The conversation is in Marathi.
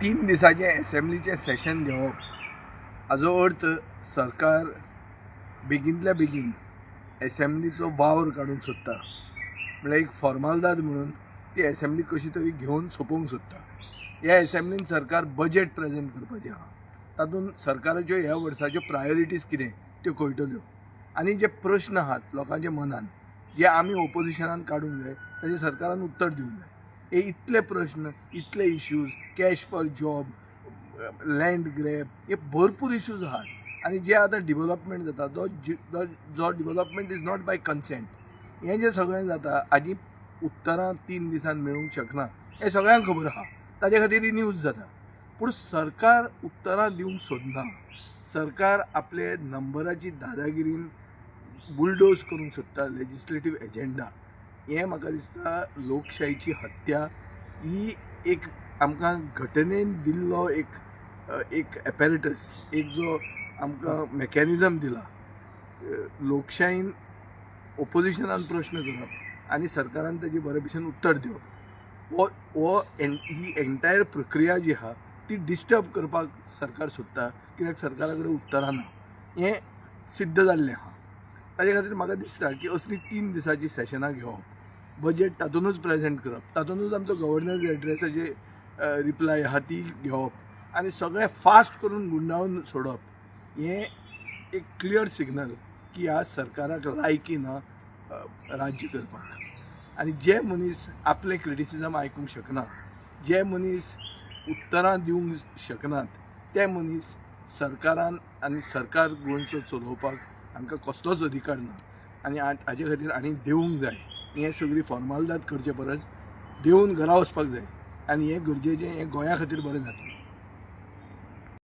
तीन दिसाचें एसेंब्लीचें सेशन घेवप हाजो अर्थ सरकार बेगिनतल्या बेगीन एसेंब्लीचो वावर काडूंक सोदता. म्हळ्यार एक फॉर्मालदाद म्हणून ती एसेंब्ली कशी तरी घेवन सोंपोवंक सोदता. ह्या एसेंब्लीन सरकार बजेट प्रेजेंट करपाचें आहा. तातूंत सरकाराच्यो ह्या वर्साच्यो प्रायोरिटीज कितें त्यो कळटल्यो. आनी जे प्रश्न आहात लोकांच्या मनान जे आमी ओपोजिशनान काडूंक जाय ताचें सरकारान उत्तर दिवंक जाय. हे इतले प्रश्न इतले issues cash for job land grab हे भरपूर इश्यूज आहात. आनी जे आतां डिवेलपमेंट जाता जो जो- जो इज नॉट बाय कन्सेंट हें जे सगळें जाता हाजी उत्तरां तीन दिसान मेळूंक शकना हें सगळ्यांक खबर आहा ताजे खातीर ही न्यूज जाता पूण सरकार उत्तरां दिवंक सोदना सरकार आपले नंबराची दादागिरीन बुलडोज करूंक सोदता लेजिस्लेटीव एजेंडा हें म्हाका दिसता लोकशायेची हत्या ही एक आमकां घटनेन दिल्लो एक एक एपॅरेटस एक जो आमकां मॅकॅनिजम दिला. लोकशायेन ओपोजिशनान प्रश्न करप आनी सरकारान ताजे बरे भशेन उत्तर दिवप. हो हो एन ही एन्टायर प्रक्रिया जी आहा ती डिस्टर्ब करपाक सरकार सोदता कित्याक सरकारा कडेन उत्तरां ना हें सिद्ध जाल्लें आहा ताजे खातीर म्हाका दिसता की असली तीन दिसाची सॅशनां घेवप. बजेट तातूंतच प्रेजेंट करप. तातूनच आमचो गव्हर्नन्स एड्रेसाचे रिप्लाय आहा ती घेवप. आनी सगळें फास्ट करून गुंडाळून सोडप. हें एक क्लियर सिग्नल की ह्या सरकाराक लायकी ना राज्य करपाक. आनी जे मनीस आपले क्रिटिसिजम आयकूंक शकना जे मनीस उत्तरां दिवंक शकनात ते मनीस सरकारान आनी सरकार गोंयचो चलोवपाक हांकां कसलोच अधिकार ना. आनी हाजे खातीर आनी देवूंक जाय. हें सगळी फॉर्मालदाद करचे परस देवून घरा वचपाक जाय. आनी हें गरजेचें हें गोंया खातीर बरें जातलें